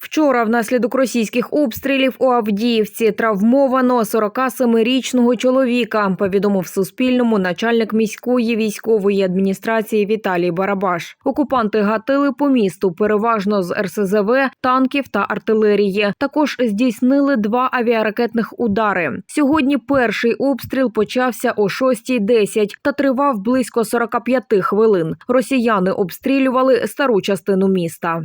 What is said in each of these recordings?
Вчора внаслідок російських обстрілів у Авдіївці травмовано 47-річного чоловіка, повідомив Суспільному начальник міської військової адміністрації Віталій Барабаш. Окупанти гатили по місту переважно з РСЗВ, танків та артилерії. Також здійснили два авіаракетних удари. Сьогодні перший обстріл почався о 6.10 та тривав близько 45 хвилин. Росіяни обстрілювали стару частину міста.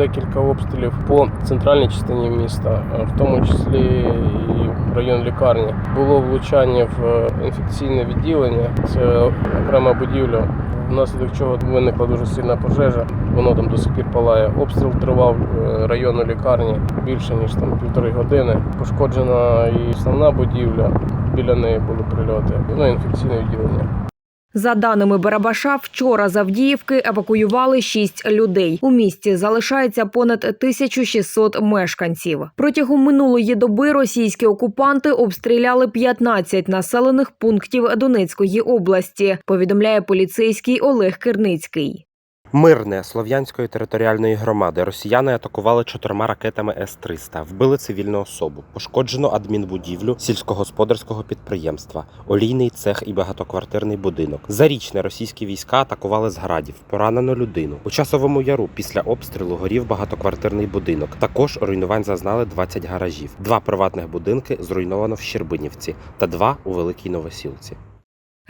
Декілька обстрілів по центральній частині міста, е, в тому числі і район лікарні. Було влучання в е, інфекційне відділення. Це окрема будівля, внаслідок чого виникла дуже сильна пожежа. Воно там до сих пір палає. Обстріл тривав е, району лікарні більше ніж там півтори години. Пошкоджена і основна будівля. Біля неї були прильоти. Ну інфекційне відділення. За даними Барабаша, вчора з Авдіївки евакуювали шість людей. У місті залишається понад 1600 мешканців. Протягом минулої доби російські окупанти обстріляли 15 населених пунктів Донецької області. Повідомляє поліцейський Олег Кирницький. Мирне Слов'янської територіальної громади росіяни атакували чотирма ракетами С-300, вбили цивільну особу, пошкоджено адмінбудівлю сільськогосподарського підприємства, олійний цех і багатоквартирний будинок. Зарічне російські війська атакували з градів, поранено людину. У часовому яру після обстрілу горів багатоквартирний будинок. Також руйнувань зазнали 20 гаражів. Два приватних будинки зруйновано в Щербинівці та два у Великій Новосілці.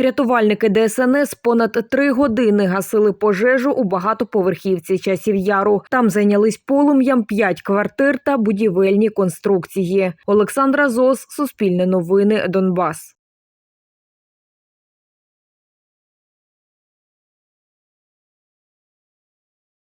Рятувальники ДСНС понад три години гасили пожежу у багатоповерхівці часів яру. Там зайнялись полум'ям п'ять квартир та будівельні конструкції. Олександра Зос, Суспільне новини, Донбас.